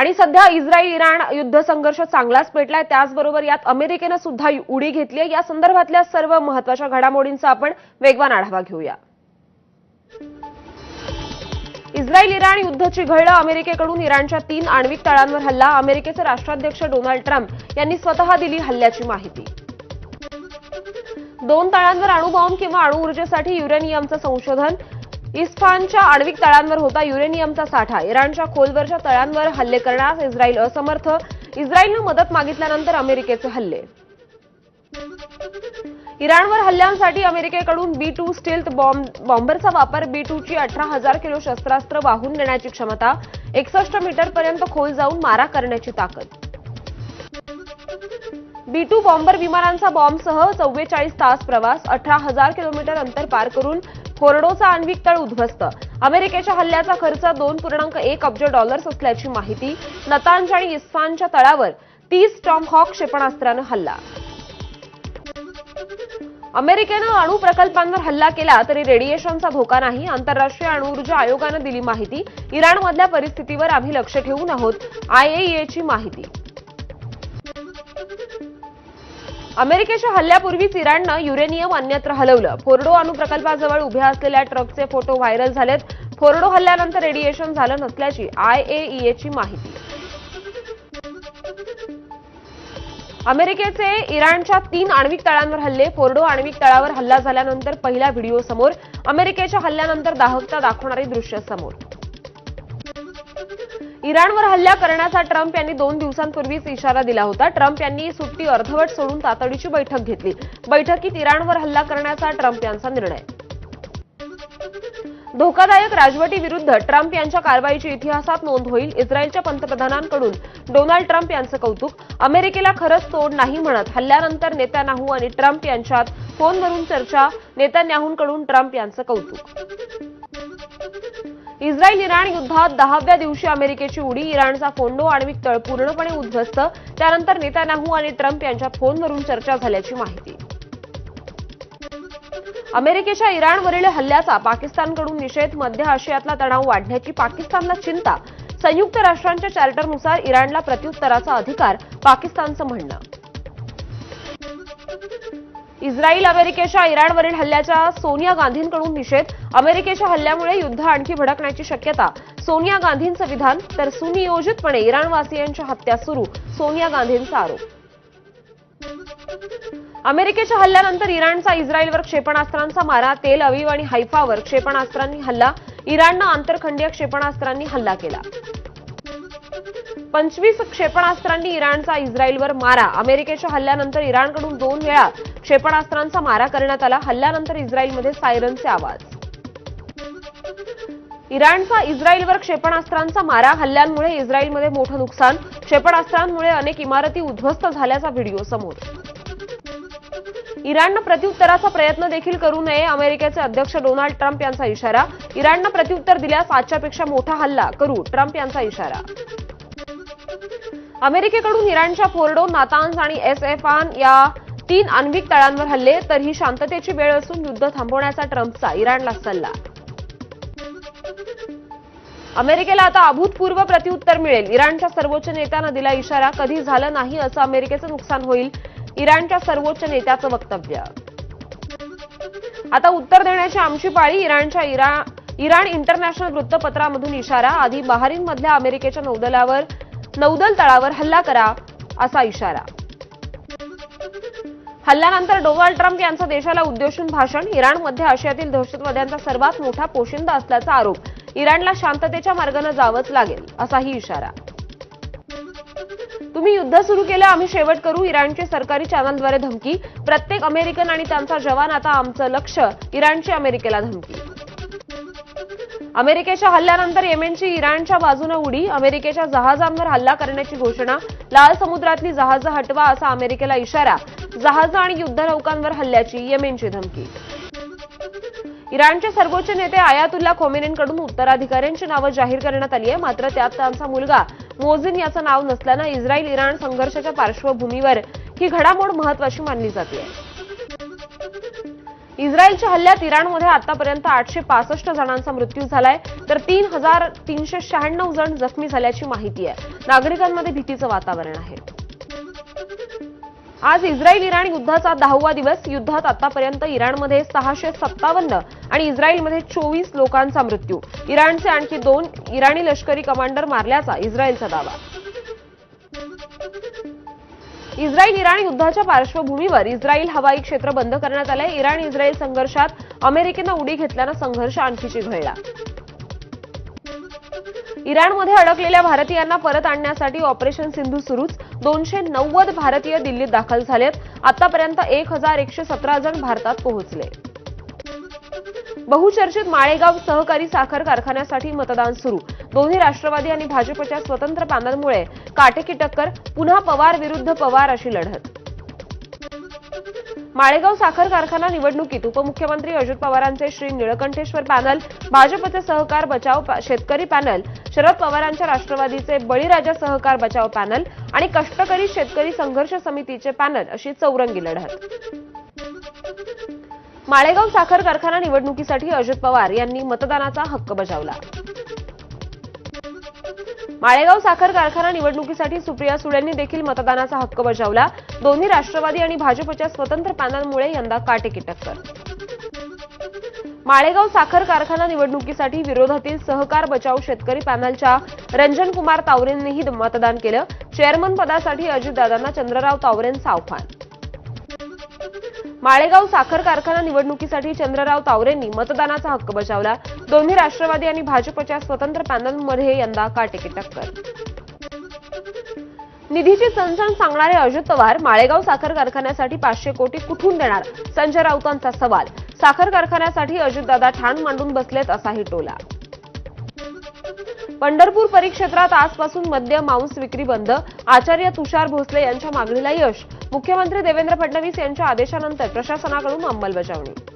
आणि सध्या Israel Iran युद्ध संघर्ष चांगलाच पेटलाय. त्याचबरोबर यात अमेरिकेनं सुद्धा उडी घेतली आहे या संदर्भातल्या सर्व महत्त्वाच्या घडामोडींचा आपण वेगवान आढावा घेऊया. इस्रायल इराण युद्ध चिघळलं अमेरिकेकडून इराणच्या तीन आण्विक तळांवर हल्ला. अमेरिकेचे राष्ट्राध्यक्ष डोनाल्ड ट्रम्प यांनी स्वतः दिली हल्ल्याची माहिती. दोन तळांवर अणुबॉम्ब किंवा अणुऊर्जेसाठी युरेनियमचं संशोधन. इस्फानच्या आण्विक तळांवर होता युरेनियमचा साठा. इराणच्या खोलवरच्या तळांवर हल्ले करण्यास इस्रायल असमर्थ. इस्रायलनं मदत मागितल्यानंतर अमेरिकेचे हल्ले. इराणवर हल्ल्यांसाठी अमेरिकेकडून बी टू स्टिल्थ बॉम्ब बॉम्बरचा वापर. बी टूची अठरा हजार किलो शस्त्रास्त्र वाहून नेण्याची क्षमता. एकसष्ट मीटरपर्यंत खोल जाऊन मारा करण्याची ताकद. बी टू बॉम्बर विमानांचा बॉम्बसह चव्वेचाळीस तास प्रवास. अठरा हजार किलोमीटर अंतर पार करून कोरडोचा आण्विक तळ उद्ध्वस्त. अमेरिकेच्या हल्ल्याचा खर्च दोन पूर्णांक एक अब्ज डॉलर्स असल्याची माहिती नतांज आणि इस्फानच्या तळावर तीस टॉम हॉक क्षेपणास्त्रानं हल्ला. अमेरिकेनं अणु प्रकल्पांवर हल्ला केला तरी रेडिएशनचा धोका नाही. आंतरराष्ट्रीय अणुऊर्जा आयोगानं दिली माहिती. इराणमधल्या परिस्थितीवर आम्ही लक्ष ठेवून आहोत आयएईएची माहिती. अमेरिकेच्या हल्ल्यापूर्वीच इराणनं युरेनियम अन्यत्र हलवलं. फोर्डो अणुप्रकल्पाजवळ उभ्या असलेल्या ट्रकचे फोटो व्हायरल झालेत. फोर्डो हल्ल्यानंतर रेडिएशन झालं नसल्याची आयएईएची माहिती. अमेरिकेचे इराणच्या तीन आण्विक तळांवर हल्ले फोर्डो आण्विक तळावर हल्ला झाल्यानंतर पहिला व्हिडिओ समोर अमेरिकेच्या हल्ल्यानंतर दाहकता दाखवणारी दृश्य समोर. इराणवर हल्ला करण्याचा ट्रम्प यांनी दोन दिवसांपूर्वीच इशारा दिला होता. ट्रम्प यांनी सुट्टी अर्धवट सोडून तातडीची बैठक घेतली. बैठकीत इराणवर हल्ला करण्याचा ट्रम्प यांचा निर्णय. धोकादायक राजवटीविरुद्ध ट्रम्प यांच्या कारवाईची इतिहासात नोंद होईल इस्रायलच्या पंतप्रधानांकडून डोनाल्ड ट्रम्प यांचं कौतुक. अमेरिकेला खरंच तोड नाही म्हणत हल्ल्यानंतर नेत्यानाहू आणि ट्रम्प यांच्यात फोनवरून चर्चा नेत्यानाहूंकडून ट्रम्प यांचं कौतुक. इस्रायल इराण युद्धात दहाव्या दिवशी अमेरिकेची उडी इराणचा फोंडो आण्विक तळ पूर्णपणे उद्ध्वस्त. त्यानंतर नेतान्याहू आणि ट्रम्प यांच्या फोनवरून चर्चा झाल्याची माहिती. अमेरिकेच्या इराणवरील हल्ल्याचा पाकिस्तानकडून निषेध मध्य आशियातला तणाव वाढण्याची पाकिस्तानला चिंता. संयुक्त राष्ट्रांच्या चार्टरनुसार इराणला प्रत्युत्तराचा अधिकार पाकिस्तानचं म्हणणं. इस्रायल अमेरिकेच्या इराणवरील हल्ल्याच्या सोनिया गांधींकडून निषेध. अमेरिकेच्या हल्ल्यामुळे युद्ध आणखी भडकण्याची शक्यता. सोनिया गांधींचं विधान तर सुनियोजितपणे इराणवासियांच्या हत्या सुरू सोनिया गांधींचा आरोप. अमेरिकेच्या हल्ल्यानंतर इराणचा इस्रायलवर क्षेपणास्त्रांचा मारा तेल अवीव आणि हैफावर क्षेपणास्त्रांनी हल्ला इराणनं आंतरखंडीय क्षेपणास्त्रांनी हल्ला केला. पंचवीस क्षेपणास्त्रांनी इराणचा इस्रायलवर मारा. अमेरिकेच्या हल्ल्यानंतर इराणकडून दोन वेळा क्षेपणास्त्रांचा मारा करण्यात आला. हल्ल्यानंतर इस्रायलमध्ये सायरनचे आवाज. इराणचा इस्रायलवर क्षेपणास्त्रांचा मारा. हल्ल्यांमुळे इस्रायलमध्ये मोठं नुकसान. क्षेपणास्त्रांमुळे अनेक इमारती उद्ध्वस्त झाल्याचा व्हिडिओ समोर. इराणनं प्रत्युत्तराचा प्रयत्न देखील करू नये अमेरिकेचे अध्यक्ष डोनाल्ड ट्रम्प यांचा इशारा. इराणनं प्रत्युत्तर दिल्यास आजच्यापेक्षा मोठा हल्ला करू ट्रम्प यांचा इशारा. अमेरिकेकडून इराणच्या फोर्डो नातान्स आणि एस एफ आन या तीन आण्विक तळांवर हल्ले तर ही शांततेची वेळ असून युद्ध थांबवण्याचा ट्रम्पचा इराणला सल्ला. अमेरिकेला आता अभूतपूर्व प्रत्युत्तर मिळेल. इराणच्या सर्वोच्च नेत्यानं दिला इशारा कधी झालं नाही असं अमेरिकेचं नुकसान होईल? इराणच्या सर्वोच्च नेत्याचं वक्तव्य. आता उत्तर देण्याची आमची पाळी इराणच्या इरा इराण इंटरनॅशनल वृत्तपत्रामधून इशारा आधी बहारीनमधल्या अमेरिकेच्या नौदलावर नौदल तळावर हल्ला करा असा इशारा. हल्ल्यानंतर डोनाल्ड ट्रम्प यांचं देशाला उद्देशून भाषण. इराण मध्य आशियातील दहशतवाद्यांचा सर्वात मोठा पोशिंदा असल्याचा आरोप. इराणला शांततेच्या मार्गाने जावंच लागेल असाही इशारा. तुम्ही युद्ध सुरू केलं आम्ही शेवट करू. इराणचे सरकारी चॅनलद्वारे धमकी. प्रत्येक अमेरिकन आणि त्यांचा जवान आता आमचं लक्ष. इराणची अमेरिकेला धमकी. अमेरिकेच्या हल्ल्यानंतर येमेनची इराणच्या बाजूने उडी अमेरिकेच्या जहाजांवर हल्ला करण्याची घोषणा लाल समुद्रातली जहाजं हटवा असा अमेरिकेला इशारा जहाजं आणि युद्धनौकांवर हल्ल्याची येमेनची धमकी. इराणचे सर्वोच्च नेते आयातुल्ला खोमेनींकडून उत्तराधिकाऱ्यांची नावं जाहीर करण्यात आली आहे. मात्र त्यात त्यांचा मुलगा मोझिन याचं नाव नसल्यानं इस्रायल इराण संघर्षाच्या पार्श्वभूमीवर ही घडामोड महत्वाची मानली जाते. इस्रायलच्या हल्ल्यात इराणमध्ये आतापर्यंत आठशे पासष्ट जणांचा मृत्यू झालाय. तर तीन हजार तीनशे शहाण्णव जण जखमी झाल्याची माहिती आहे. नागरिकांमध्ये भीतीचं वातावरण आहे. आज इस्रायल इराण युद्धाचा दहावा दिवस. युद्धात आतापर्यंत इराणमध्ये सहाशे सत्तावन्न आणि इस्रायलमध्ये चोवीस लोकांचा मृत्यू. इराणचे आणखी दोन इराणी लष्करी कमांडर मारल्याचा इस्रायलचा दावा. इस्रायल इराण युद्धाच्या पार्श्वभूमीवर इस्रायल हवाई क्षेत्र बंद करण्यात आलंय. इराण इस्रायल संघर्षात अमेरिकेनं उडी घेतल्यानं संघर्ष आणखी चिघळला. इराणमध्ये अडकलेल्या भारतीयांना परत आणण्यासाठी ऑपरेशन सिंधू सुरूच. दोनशे नव्वद भारतीय दिल्लीत दाखल झालेत. आतापर्यंत एक हजार एकशे सतरा जण भारतात पोहोचले. बहुचर्चित माळेगाव सहकारी साखर कारखान्यासाठी मतदान सुरू. दोन्ही राष्ट्रवादी आणि भाजपच्या स्वतंत्र पॅनलमुळे काटेकी टक्कर पुन्हा पवार विरुद्ध पवार अशी लढत. माळेगाव साखर कारखाना निवडणुकीत उपमुख्यमंत्री अजित पवारांचे श्री निळकंठेश्वर पॅनल भाजपचे सहकार बचाव शेतकरी पॅनल शरद पवारांच्या राष्ट्रवादीचे बळीराजा सहकार बचाव पॅनल आणि कष्टकरी शेतकरी संघर्ष समितीचे पॅनल अशी चौरंगी लढत. माळेगाव साखर कारखाना निवडणुकीसाठी अजित पवार यांनी मतदानाचा हक्क बजावला. माळेगाव साखर कारखाना निवडणुकीसाठी सुप्रिया सुळेंनी देखील मतदानाचा हक्क बजावला. दोन्ही राष्ट्रवादी आणि भाजपच्या स्वतंत्र पॅनलमुळे यंदा काटेकी टक्कर. माळेगाव साखर कारखाना निवडणुकीसाठी विरोधातील सहकार बचाव शेतकरी पॅनलच्या रंजन कुमार तावरेंनीही मतदान केलं. चेअरमन पदासाठी अजितदादांना चंद्रराव तावरेंचं आव्हान. माळेगाव साखर कारखाना निवडणुकीसाठी चंद्रराव तावरेंनी मतदानाचा हक्क बजावला. दोन्ही राष्ट्रवादी आणि भाजपच्या स्वतंत्र पॅनलमध्ये यंदा काटेकी टक्कर? निधीची चणचण सांगणारे अजित पवार माळेगाव साखर कारखान्यासाठी पाचशे कोटी कुठून देणार? संजय राऊतांचा सवाल. साखर कारखान्यासाठी अजितदादा ठाण मांडून बसलेत असाही टोला. पंढरपूर परिक्षेत्रात आजपासून मद्य मांस विक्री बंद. आचार्य तुषार भोसले यांच्या मागणीला यश. मुख्यमंत्री देवेंद्र फडणवीस यांच्या आदेशानंतर प्रशासनाकडून अंमलबजावणी.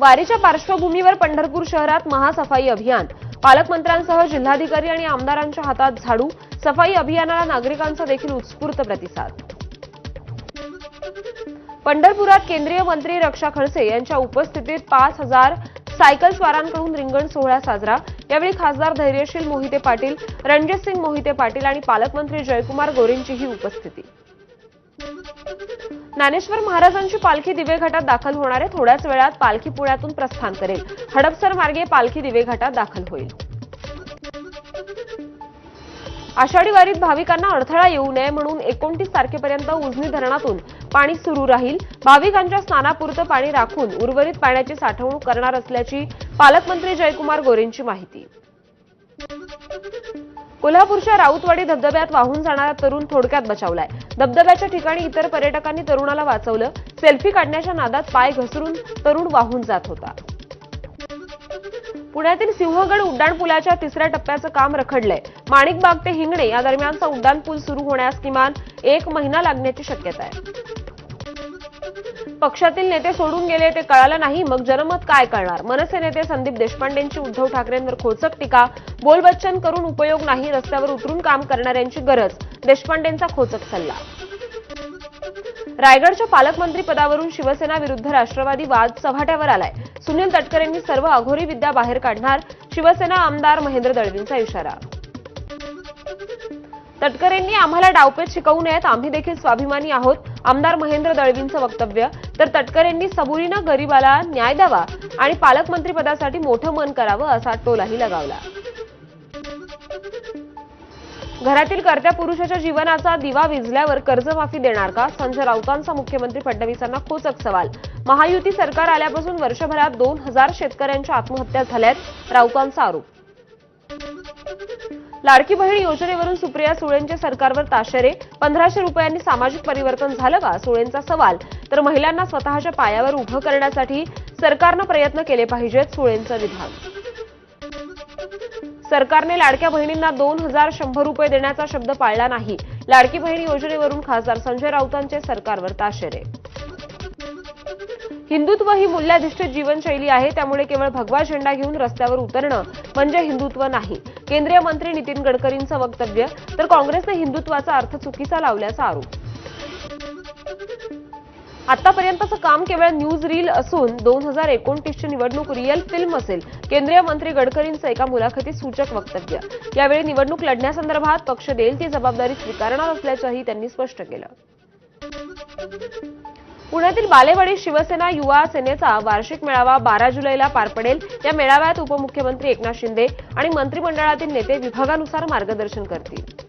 वारीच्या पार्श्वभूमीवर पंढरपूर शहरात महासफाई अभियान. पालकमंत्र्यांसह जिल्हाधिकारी आणि आमदारांच्या हातात झाडू. सफाई अभियानाला नागरिकांचा देखील उत्स्फूर्त प्रतिसाद. पंढरपुरात केंद्रीय मंत्री रक्षा खडसे यांच्या उपस्थितीत पाच हजार सायकल स्वारांकडून रिंगण सोहळा साजरा. यावेळी खासदार धैर्यशील मोहिते पाटील रणजितसिंग मोहिते पाटील आणि पालकमंत्री जयकुमार गोरेंचीही उपस्थिती. ज्ञानेश्वर महाराजांची पालखी दिवेघाटात दाखल होणार आहे. थोड्याच वेळात पालखी पुण्यातून प्रस्थान करेल. हडपसर मार्गे पालखी दिवेघाटात दाखल होईल. आषाढी वारीत भाविकांना अडथळा येऊ नये म्हणून एकोणतीस तारखेपर्यंत उजनी धरणातून पाणी सुरू राहील. भाविकांच्या स्नानापुरतं पाणी राखून उर्वरित पाण्याची साठवणूक करणार असल्याची पालकमंत्री जयकुमार गोरेंची माहिती. कोल्हापूरच्या राऊतवाडी धबधब्यात वाहून जाणारा तरुण थोडक्यात बचावलाय. धबधब्याच्या ठिकाणी इतर पर्यटकांनी तरुणाला वाचवलं. सेल्फी काढण्याच्या नादात पाय घसरून तरुण वाहून जात होता. पुण्यातील सिंहगड उड्डाणपुलाच्या तिसऱ्या टप्प्याचं काम रखडलंय. माणिकबाग ते हिंगणे या दरम्यानचा उड्डाणपूल सुरू होण्यास किमान एक महिना लागण्याची शक्यता आहे. पक्षातील नेते सोडून गेले ते कळालं नाही मग जनमत काय कळणार मनसे नेते संदीप देशपांडेंची उद्धव ठाकरेंवर खोचक टीका. बोलबच्चन करून उपयोग नाही रस्त्यावर उतरून काम करणाऱ्यांची गरज. देशपांडेंचा खोचक सल्ला. रायगडच्या पालकमंत्री पदावरून शिवसेना विरुद्ध राष्ट्रवादी वाद चव्हाट्यावर आलाय. सुनील तटकरेंनी सर्व अघोरी विद्या बाहेर काढणार शिवसेना आमदार महेंद्र दळवींचा इशारा. तटकरेंनी आम्हाला डावपेच शिकवू नयेत आम्ही देखील स्वाभिमानी आहोत आमदार महेंद्र दळवींचं वक्तव्य. तर तटकरेंनी सबुरीनं गरीबाला न्याय द्यावा आणि पालकमंत्रीपदासाठी मोठं मन करावं असा टोलाही लगावला. घरातील कर्त्या पुरुषाच्या जीवनाचा दिवा विजल्यावर कर्जमाफी देणार का? संजय राऊतांचा मुख्यमंत्री फडणवीसांना खोचक सवाल. महायुती सरकार आल्यापासून वर्षभरात दोन हजार शेतकऱ्यांच्या आत्महत्या झाल्यात राऊतांचा आरोप. लाडकी बहीण योजनेवरून सुप्रिया सुळेंचे सरकारवर ताशेरे. पंधराशे रुपयांनी सामाजिक परिवर्तन झालं का? सुळेंचा सवाल. तर महिलांना स्वतःच्या पायावर उभं करण्यासाठी सरकारनं प्रयत्न केले पाहिजेत सुळेंचं विधान सरकारने लाडक्या बहिणींना दोन हजार शंभर रुपये देण्याचा शब्द पाळला नाही. लाडकी बहीण योजनेवरून खासदार संजय राऊतांचे सरकारवर ताशेरे. हिंदुत्व ही मूल्याधिष्ठित जीवनशैली आहे त्यामुळे केवळ भगवा झेंडा घेऊन रस्त्यावर उतरणं म्हणजे हिंदुत्व नाही. केंद्रीय मंत्री नितीन गडकरींचं वक्तव्य तर काँग्रेसने हिंदुत्वाचा अर्थ चुकीचा लावल्याचा आरोप. आतापर्यंतचं काम केवळ न्यूज रील असून दोन हजार एकोणतीसची निवडणूक रिअल फिल्म असेल. केंद्रीय मंत्री गडकरींचं एका मुलाखतीत सूचक वक्तव्य. यावेळी निवडणूक लढण्यासंदर्भात पक्ष देईल ती जबाबदारी स्वीकारणार असल्याचंही त्यांनी स्पष्ट केलं. पुण्यातील बालेवाडी शिवसेना युवा सेनेचा वार्षिक मेळावा बारा जुलैला पार पडेल. या मेळाव्यात उपमुख्यमंत्री एकनाथ शिंदे आणि मंत्रिमंडळातील नेते विभागानुसार मार्गदर्शन करतील.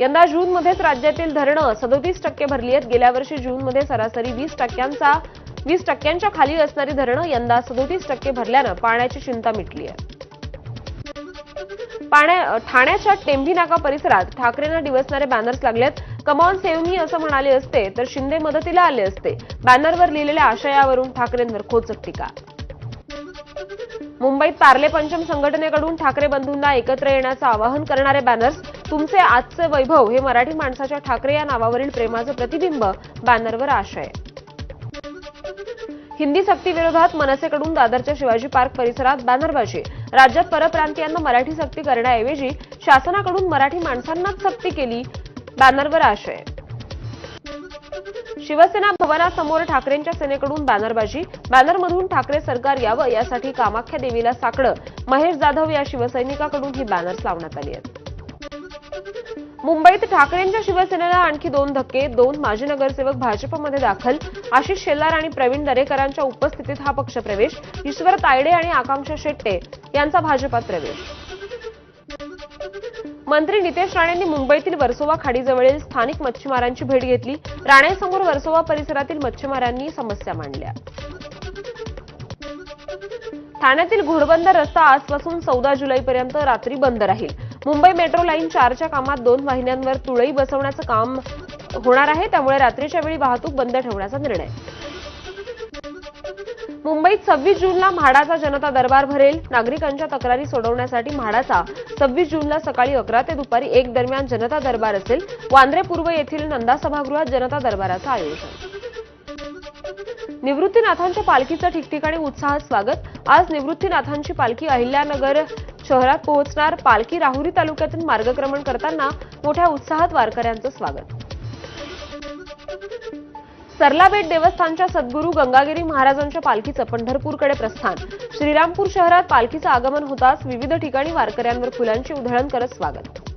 यंदा जूनमध्येच राज्यातील धरणं सदोतीस टक्के भरली आहेत. गेल्या वर्षी जूनमध्ये सरासरी वीस टक्क्यांचा वीस टक्क्यांच्या खाली असणारी धरणं यंदा सदोतीस टक्के भरल्यानं पाण्याची चिंता मिटली आहे. ठाण्याच्या टेंभी नाका परिसरात ठाकरेंना डिवसणारे बॅनर्स लागलेत कमॉन सेव्ह मी असं म्हणाले असते तर शिंदे मदतीला आले असते. बॅनरवर लिहिलेल्या आशयावरून ठाकरेंवर खोचक टीका. मुंबईत पार्ले पंचम संघटनेकडून ठाकरे बंधूंना एकत्र येण्याचं आवाहन करणारे बॅनर्स तुमचे आजचे वैभव हे मराठी माणसाच्या ठाकरे या नावावरील प्रेमाचं प्रतिबिंब बॅनरवर आशय. हिंदी सक्तीविरोधात मनसेकडून दादरच्या शिवाजी पार्क परिसरात बॅनरबाजी. राज्यात परप्रांतीयांना मराठी सक्ती करण्याऐवजी शासनाकडून मराठी माणसांनाच सक्ती केली बॅनरवर आशय. शिवसेना भवनासमोर ठाकरेंच्या सेनेकडून बॅनरबाजी. बॅनरमधून ठाकरे सरकार यावं यासाठी कामाख्या देवीला साकडं. महेश जाधव या शिवसैनिकाकडून ही बॅनर्स लावण्यात आली आहेत. मुंबईत ठाकरेंच्या शिवसेनेला आणखी दोन धक्के दोन माजी नगरसेवक भाजपमध्ये दाखल आशिष शेलार आणि प्रवीण दरेकरांच्या उपस्थितीत हा पक्षप्रवेश ईश्वर तायडे आणि आकांक्षा शेट्टे यांचा भाजपात प्रवेश. मंत्री नितेश राणेंनी मुंबईतील वर्सोवा खाडीजवळील स्थानिक मच्छीमारांची भेट घेतली. राणेसमोर वर्सोवा परिसरातील मच्छीमारांनी समस्या मांडल्या. ठाण्यातील घोडबंदर रस्ता आजपासून चौदा जुलैपर्यंत रात्री बंद राहील. मुंबई मेट्रो लाईन चारच्या कामात दोन वाहिन्यांवर तुळई बसवण्याचं काम होणार आहे. त्यामुळे रात्रीच्या वेळी वाहतूक बंद ठेवण्याचा निर्णय. मुंबईत सव्वीस जूनला म्हाडाचा जनता दरबार भरेल. नागरिकांच्या तक्रारी सोडवण्यासाठी म्हाडाचा सव्वीस जूनला सकाळी अकरा ते दुपारी एक दरम्यान जनता दरबार असेल. वांद्रे पूर्व येथील नंदा सभागृहात जनता दरबाराचं आयोजन. निवृत्तीनाथांच्या पालखीचं ठिकठिकाणी उत्साहात स्वागत. आज निवृत्तीनाथांची पालखी अहिल्यानगर शहरात पोहोचणार पालखी राहुरी तालुक्यातून मार्गक्रमण करताना मोठ्या उत्साहात वारकऱ्यांचं स्वागत. सरलाबेट देवस्थानच्या सद्गुरू गंगागिरी महाराजांच्या पालखीचं पंढरपूरकडे प्रस्थान. श्रीरामपूर शहरात पालखीचं आगमन होताच विविध ठिकाणी वारकऱ्यांवर फुलांची उधळण करत स्वागत.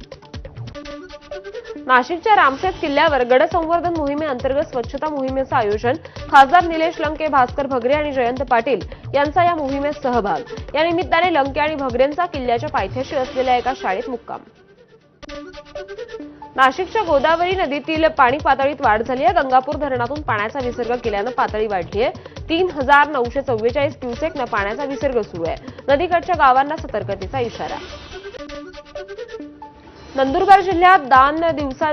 नाशिकच्या रामशेत किल्ल्यावर गड संवर्धन मोहिमेअंतर्गत स्वच्छता मोहिमेचं आयोजन. खासदार निलेश लंके भास्कर भगरे आणि जयंत पाटील यांचा या मोहिमेत सहभाग. या निमित्ताने लंके आणि भगरेंचा किल्ल्याच्या पायथ्याशी असलेल्या एका शाळेत मुक्काम. नाशिकच्या गोदावरी नदीतील पाणी पातळीत वाढ झाली आहे. गंगापूर धरणातून पाण्याचा विसर्ग केल्यानं पातळी वाढली आहे. तीन हजार नऊशे चव्वेचाळीस क्युसेकनं पाण्याचा विसर्ग सुरू आहे. नदीकडच्या गावांना सतर्कतेचा इशारा. नंदुरबार जिल्ह्यात दान दिवसा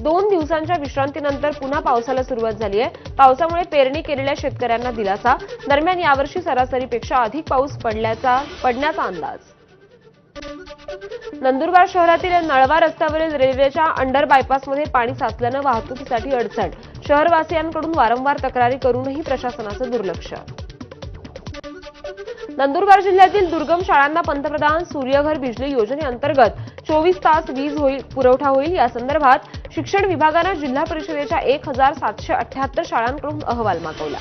दोन दिवसांच्या विश्रांतीनंतर पुन्हा पावसाला सुरुवात झाली आहे. पावसामुळे पेरणी केलेल्या शेतकऱ्यांना दिलासा. दरम्यान यावर्षी सरासरीपेक्षा अधिक पाऊस पडल्याचा पडण्याचा अंदाज. नंदुरबार शहरातील नळवा रस्त्यावरील रेल्वेच्या अंडर बायपासमध्ये पाणी साचल्यानं वाहतुकीसाठी अडचण. शहरवासियांकडून वारंवार तक्रारी करूनही प्रशासनाचं दुर्लक्ष. नंदुरबार जिल्ह्यातील दुर्गम शाळांना पंतप्रधान सूर्यघर बिजली योजनेअंतर्गत चोवीस तास वीज होईल पुरवठा होईल. या संदर्भात शिक्षण विभागानं जिल्हा परिषदेच्या एक हजार सातशे अठ्याहत्तर शाळांकडून अहवाल मागवला.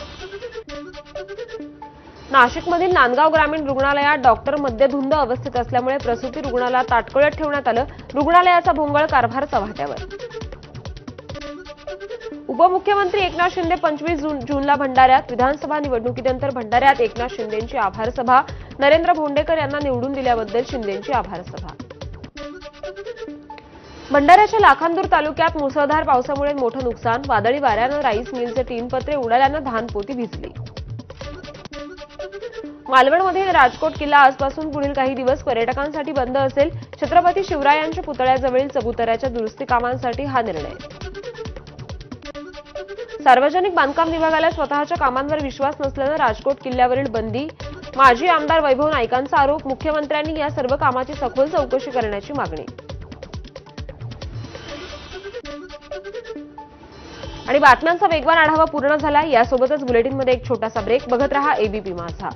नाशिकमधील नांदगाव ग्रामीण रुग्णालयात डॉक्टर मद्यधुंद अवस्थेत असल्यामुळे प्रसूती रुग्णाला ताटकळत ठेवण्यात आलं. रुग्णालयाचा भोंगळ कारभार चव्हाट्यावर. उपमुख्यमंत्री एकनाथ शिंदे पंचवीस जून जूनला भंडाऱ्यात. विधानसभा निवडणुकीनंतर भंडाऱ्यात एकनाथ शिंदेंची आभारसभा. नरेंद्र भोंडेकर यांना निवडून दिल्याबद्दल शिंदेंची आभार सभा भंडाऱ्याच्या लाखांदूर तालुक्यात मुसळधार पावसामुळे मोठं नुकसान वादळी वाऱ्यानं राईस मिलचे तीन पत्रे उडाल्यानं धानपोती भिजली. मालवणमध्ये राजकोट किल्ला आजपासून पुढील काही दिवस पर्यटकांसाठी बंद असेल छत्रपती शिवरायांच्या पुतळ्याजवळील चबुतऱ्याच्या दुरुस्ती कामांसाठी हा निर्णय. सार्वजनिक बांधकाम विभागाला स्वतःच्या कामांवर विश्वास नसल्यानं राजकोट किल्ल्यावरील बंदी माजी आमदार वैभव नाईकांचा आरोप मुख्यमंत्र्यांनी या सर्व कामाची सखोल चौकशी करण्याची मागणी. आणि बातम्यांचा वेगवान आढावा पूर्ण झाला. यासोबतच बुलेटिनमध्ये एक छोटासा ब्रेक. बघत रहा एबीपी माझा.